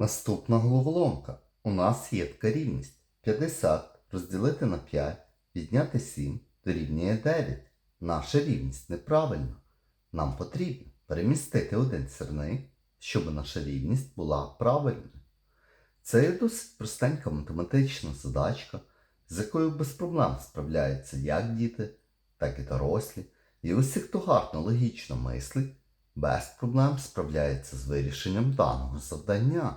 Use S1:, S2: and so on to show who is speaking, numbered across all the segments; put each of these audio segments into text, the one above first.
S1: Наступна головоломка. У нас є така рівність. 50 розділити на 5, відняти 7 дорівнює 9. Наша рівність неправильна. Нам потрібно перемістити один сірник, щоб наша рівність була правильною. Це є досить простенька математична задачка, з якою без проблем справляються як діти, так і дорослі. І усі, хто гарно логічно мислить, без проблем справляється з вирішенням даного завдання.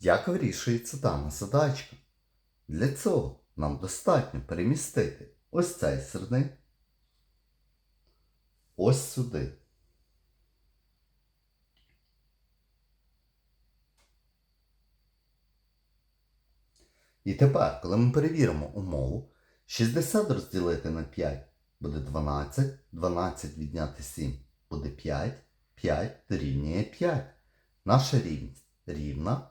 S1: Як вирішується дана задачка? Для цього нам достатньо перемістити ось цей сірник ось сюди. І тепер, коли ми перевіримо умову, 60 розділити на 5 буде 12, 12 відняти 7 буде 5, 5 дорівнює 5. Наша рівність рівна,